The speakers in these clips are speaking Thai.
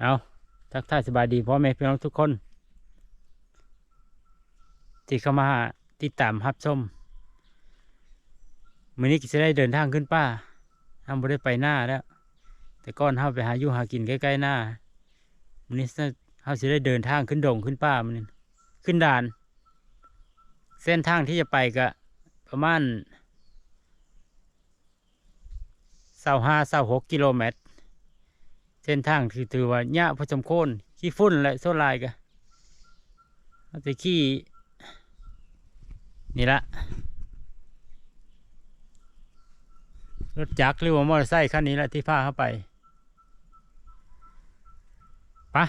เอาทักทายสบายดีพ่อแม่พี่น้องทุกคน ที่เข้ามาติดตามรับชมมื้อนี้ก็จะได้เดินทางขึ้นป่าทำบ่ได้ไปหน้าแล้ว แต่ก่อนเฮาไปหาอยู่หากินใกล้ๆหน้ามื้อนี้เฮาสิได้เดินทางขึ้นดงขึ้นป่ามื้อนี้ขึ้นด่าน เส้นทางที่จะไปก็ประมาณ25 26กิโลเมตร เส้นทางที่ถือว่าหญ้าพอสมควรขี้ฝุ่นและโซลายก็เอาแต่ขี้นี่ละรถจักรหรือว่ามอเตอร์ไซค์คันนี้แหละที่พาเข้าไปปะ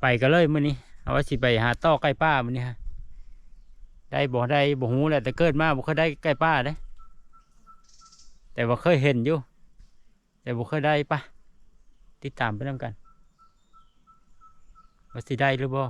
ไปกันเลยมื้อนี้เอาว่าสิไปหาต่อใกล้ป้ามื้อนี้ฮะได้บ่ได้บ่หูแหละแต่เกิดมาบ่เคยได้ใกล้ป้าเด้แต่ว่าเคยเห็นอยู่ แต่บ่เคยได้ปะ ติดตามไปนำกันว่าสิได้หรือบ่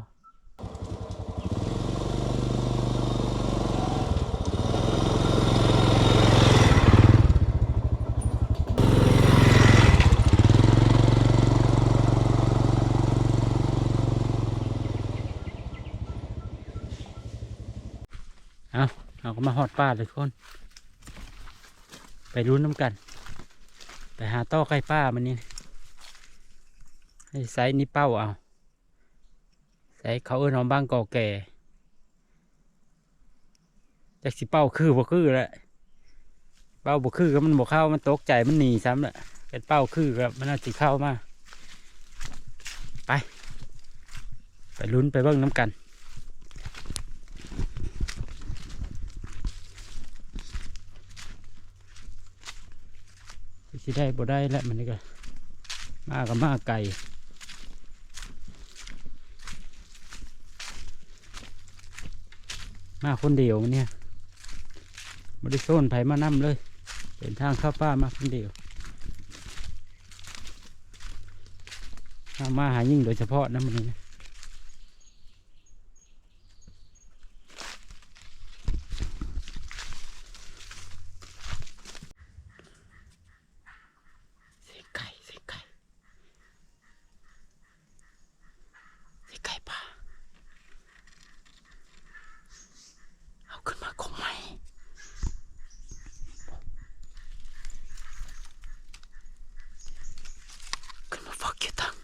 เอาเราก็มาหอดป้าเลยทุกคน ไปรุ้นน้ำกัน ไปหาต้อไข่ป้ามันนี่ ให้ไซส์นี้เป้าเอาไซส์เขาเอิ้นอบ้างก่อแก่จากสิเป้าคือบ่คือแหละเป้าบ่คือก็มันบ่เข้ามันตกใจมันหนีซ้ำแหละเป็นเป้าคือก็มันน่าสิเข้ามาไป ไปลุ้นไปเบิ่งน้ำกันสิได้บ่ได้แล้วมันนี่ก็มากับมาไก่ มาคนเดียวเนี่ยไม่ได้โซนไผมานำเลย เป็นทางเข้าป้ามาคนเดียวเอามาหายิ่งโดยเฉพาะนะมันนี่เสียงไก่เสียงไก่ ไอ้ไก่ป่าเอาขึ้นมาคงไหมขึ้นมาฟักเกียตัง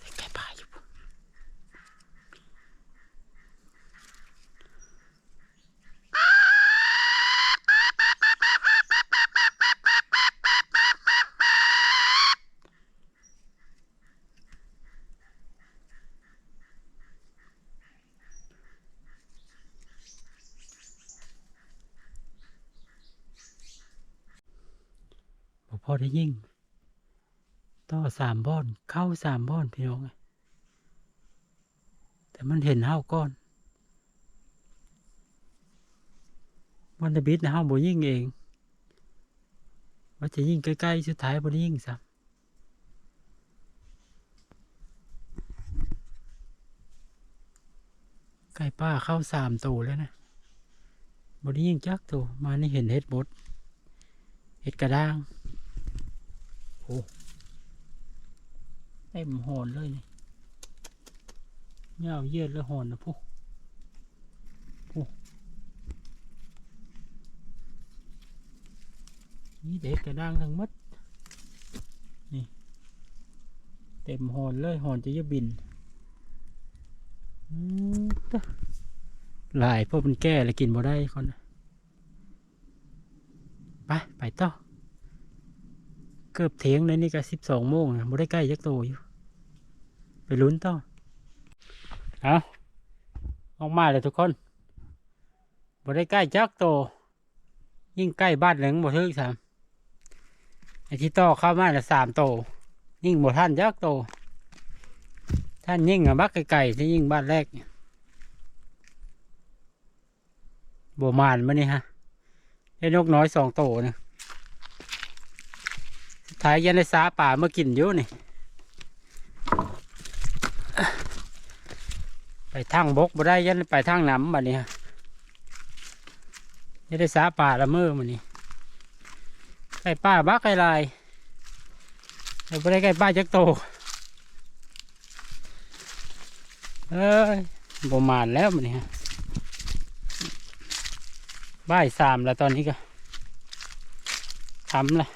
ไอ้ไก่ป่าอยู่ปุ่นบ่พอ ได้ยิ่ง ต่อสามบ้อน เข้าสามบ้อนพี่น้องแต่มันเห็นเฮาก่อนวันตะบิดนะเฮาบ่ยิงเองว่าจะยิ่งใกล้ๆสุดท้ายบ่ได้ยิงซ้ำไก่ป้าเข้าสามตัวแล้วนะบ่ได้ยิงจักตัวมานี่เห็นเห็ดบด เห็ดกระด้าง โอ้เต็มหอนเลยนี่เงาวเยือดแล้วหอนนะพวกพวกนี่เด็กกระด้างทั้งมัดนี่ เต็มหอนเลยหอนจะจะบินอืมตะหลายพวกมันแก่แล้วกินบ่ได้คนไปไปต่อ เกือบเถียงเลยนี่ก็สิบสองโมงนะบ่ได้ใกล้ยักโตอยู่ ไปลุ้นต่อเอาออกมาเลยทุกคนบ่ได้ใกล้จักโต ยิ่งใกล้บ้านหนึ่งบ่ถึงสามไอที่ต่อเข้ามาละสามโต ยิ่งบ่ท่านจักโต ท่านยิ่งอะบักไก่ๆที่ยิ่งบ้านแรกบ่มานมานี่ฮะไอ้นกน้อยสองโตนะท้ายยันในสาป่ามากินอยู่นี่ ไปทางบกบ่ได้ยันไปทางน้ำบัดนี้ฮะจะได้สาป่าละเมอมันนี่ไก่ป้าบักไก่ลายเราไม่ได้ไก่ป้าจักโตเอ้ยประมาณแล้วมันนี่ฮะบ่ายสามแล้วตอนนี้ก็ทำละ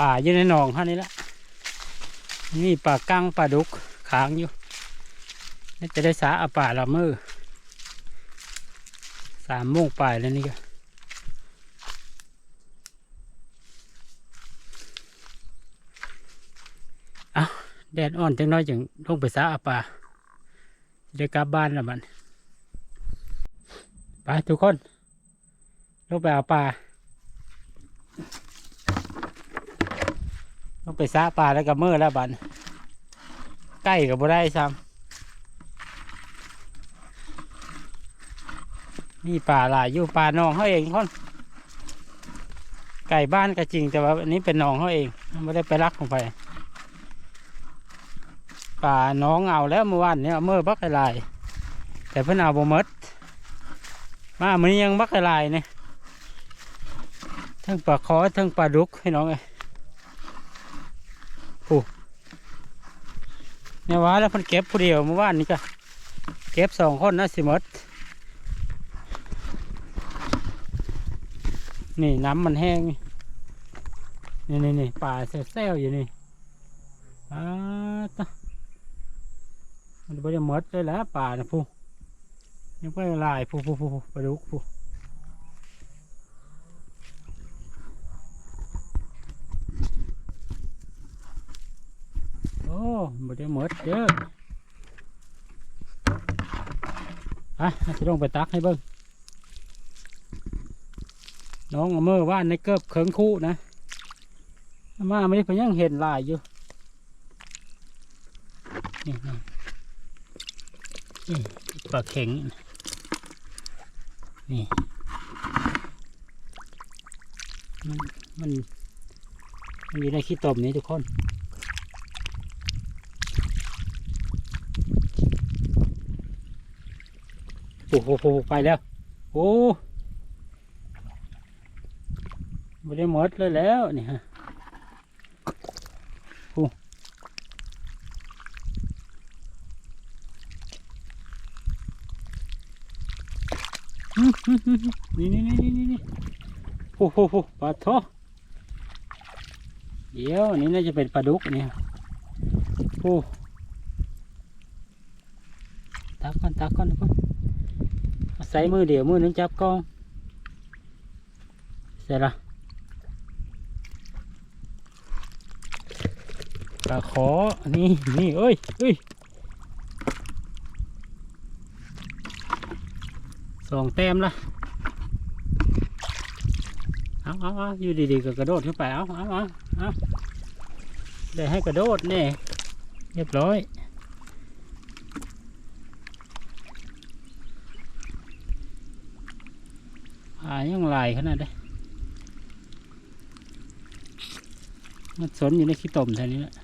ป่าอยู่ในหนองท่านี้ละนี่ป่ากั้งป่าดุกค้างอยู่นี่จะได้สาอาป่าละมือสามโมงป่ายแล้วนี่ก็แดดอ่อนจังน้อยจังลงไปซาอาป่าจะได้กลับบ้านแล้วมันไปทุกคนลงไปอาปลาลงไปซาปลาแล้วก็เมื่อแล้วบันใกล้กับบ่ได้ซ้ำมีป่าหลายอยู่ป่าหนองเขาเองคนไก่บ้านก็จริงแต่ว่าอันนี้เป็นหนองเขาเองไม่ได้ไปรักของไปป่าน้องเอาแล้วเมื่อวานเนี่ยเมื่อบักไก่ลายแต่เพิ่นเอาบ่มดมาเมันนี้ยังบักไก่ลายเนี่ยทั้งปลาคอทั้งปลาดุกให้น้องไอ้ผู้ เนี่ยว่าแล้วเพิ่นเก็บผู้เดียวเมื่อวานนี้ก็เก็บสองคนนะสิมดนี่น้ำมันแห้ง นี่นี่นี่ป่าแซวๆอยู่นี่อ่าตมันไม่ได้มดเลยแล้วป่านะผู้ยังไม่ละลายผู้ผู้ผู้ผู้ปลาดุกผู้โอ้ ไม่ได้หมดเยอะอะจะลงไปตักให้เบิ้งน้องเอมื่อว่านในเกิบเขิงคู่นะ มาไม่ได้เพิ่งยังเห็นลายอยู่ นี่นี่ปลาเข็ง นี่ มัน มันมันอยู่ในขี้ตมนี้ทุกคน โอ้โหไปแล้ว โอ้ไม่ได้หมดเลยแล้วนี่ฮะนี่นี่นี่นี่นี่โอ้โหปลาท้อเดี๋ยวนี้น่าจะเป็นปลาดุกเนี่ยโอ้ตักก่อนตักก่อนทุกคน ใส่มือเดียวมือหนึงจับกล้องเสร็จละปลาขอนี่นี่เอ้ยเอ้ยสองแต้มละเอาเอาเอาอยู่ดีๆก็กระโดดขึ้นไปเอาเอาเอาเอาได้ให้กระโดดเนี่ยเรียบร้อยายังไหลายขนาดได้มันสนอยู่ในขี้ตมแถวนี้แหละ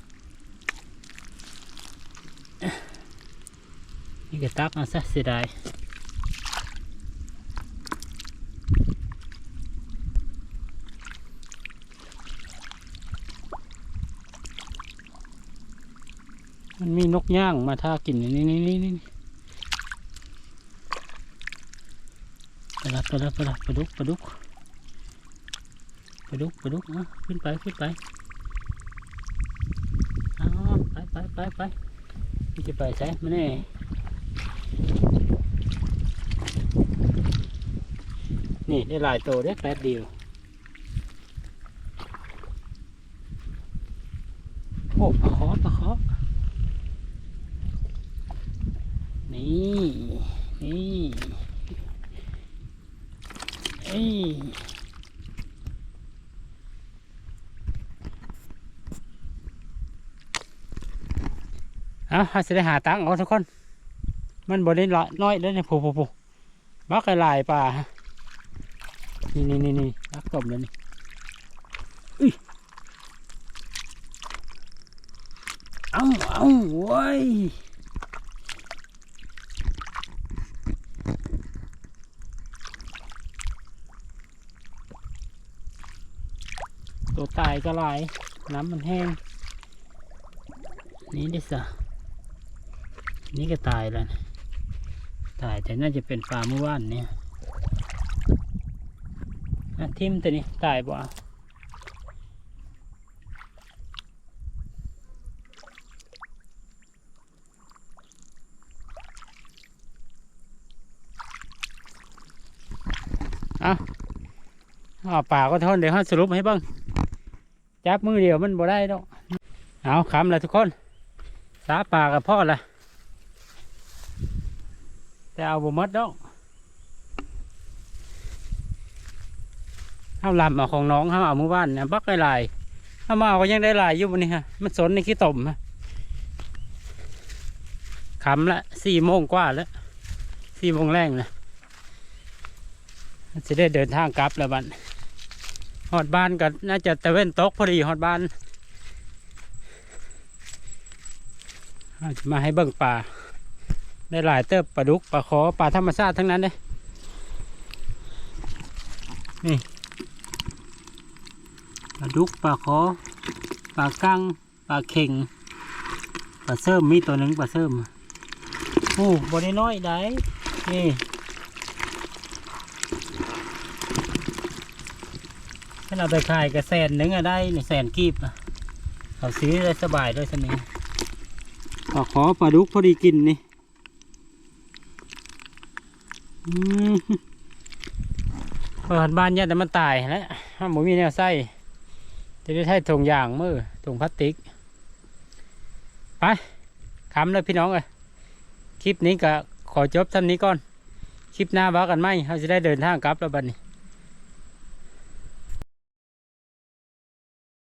นี่ก็ตักเอาซะเสียดายมันมีนกย่างมาท่ากินนี่นี่นี่นี่ไปละปละปลาดุกปลาดุกปลาดุกปลาดุกอะขึ้นไปขึ้นไปเอ๋อไปไปไปไปมันจะไปใช่ไหมเนี่ยนี่ได้หลายตัวได้แป๊บเดียวโอ้ปลาขอปลาขอนี่นี่ เอ้าเราจะได้หาตังเอาทุกคน มันบริเวณน้อยเลยเนี่ยผูผูผูบักลายป่า นี่นี่นี่นี่รักตบเลยนี่อุ้ยเอาเอาโว้ย ก็หลาย น้ำมันแห้ง นี่ดิสะนี่ก็ตายแล้วนะตายแต่น่าจะเป็นปลาเมื่อวานเนี่ยอะทิมตัวนี้ตายบ่เอาเอาเอาปลาก็ทนเดี๋ยวเขาสรุปให้บ้าง จับมือเดียวมันบ่ได้ดอกเอาคำละทุกคน สาปากับพ่อละแต่เอาบ่หมดดอกเอาลำเอาของน้องเอาเอามือบ้านเนี่ยบักได้ลายเอามาเอาก็ยังได้ลายอยู่บนนี้ฮะมันสนในขี้ต่มฮะคำละสี่โมงกว่าแล้วสี่โมงแรงนะจะได้เดินทางกลับแล้วบัน ฮอดบ้านก็น่าจะตะเว้นตกพอดีฮอดบ้านอามาให้เบิ่งปลาได้หลายเติบปลาดุกปลาขอปลาธรรมชาติทั้งนั้นเลยนี่ปลาดุกปลาขอปลากั้งปลาเข่งปลาเสริมมีตัวหนึ่งปลาเสริมโอ้บได้น้อยได้นี่ ถ้าเราไปขายก็แสนหนึ่งอะได้นี่แสนกีบนะเขาซื้อได้สบายด้วยสนิทปลาขอปลาดุกพอดีกินนี่อืมเปิดบ้านยัดแต่มันตายแล้วห้ามหมูมีแนวไส้จะได้ใช้ถุงยางมือถุงพลาสติก ไปคำเลยพี่น้องเลยคลิปนี้ก็ขอจบท่านี้ก่อน คลิปหน้าว่ากันไหมเราจะได้เดินทางกลับแล้วบัดนี้